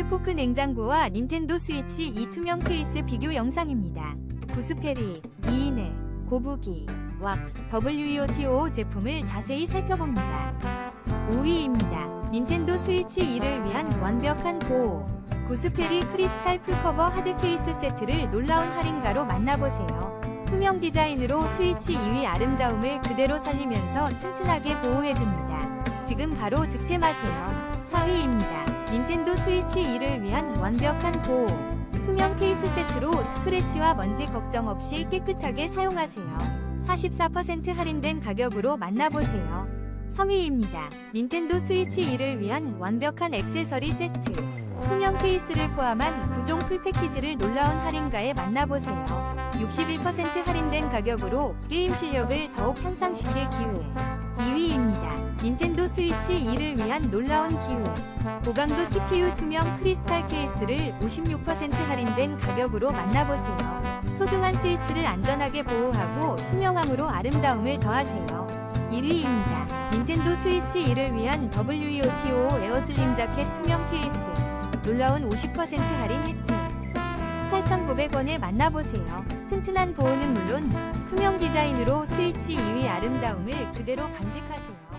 빅스포크 냉장고와 닌텐도 스위치 이 투명 케이스 비교 영상입니다. 구스페리, 이인의, 고부기, 왁, WEOTO 제품을 자세히 살펴봅니다. 5위입니다. 닌텐도 스위치 2를 위한 완벽한 보호. 구스페리 크리스탈 풀커버 하드 케이스 세트를 놀라운 할인가로 만나보세요. 투명 디자인으로 스위치 2위 아름다움을 그대로 살리면서 튼튼하게 보호해줍니다. 지금 바로 득템하세요. 4위입니다. 닌텐도 스위치 2를 위한 완벽한 보호. 투명 케이스 세트로 스크래치와 먼지 걱정 없이 깨끗하게 사용하세요. 44% 할인된 가격으로 만나보세요. 3위입니다. 닌텐도 스위치 2를 위한 완벽한 액세서리 세트. 투명 케이스를 포함한 9종 풀 패키지를 놀라운 할인가에 만나보세요. 61% 할인된 가격으로 게임 실력을 더욱 향상시킬 기회. 2위입니다. 스위치 2를 위한 놀라운 기회. 고강도 TPU 투명 크리스탈 케이스를 56% 할인된 가격으로 만나보세요. 소중한 스위치를 안전하게 보호하고 투명함으로 아름다움을 더하세요. 1위입니다. 닌텐도 스위치 2를 위한 WEOTO 에어슬림 자켓 투명 케이스. 놀라운 50% 할인 혜택. 8,900원에 만나보세요. 튼튼한 보호는 물론 투명 디자인으로 스위치 2위 아름다움을 그대로 간직하세요.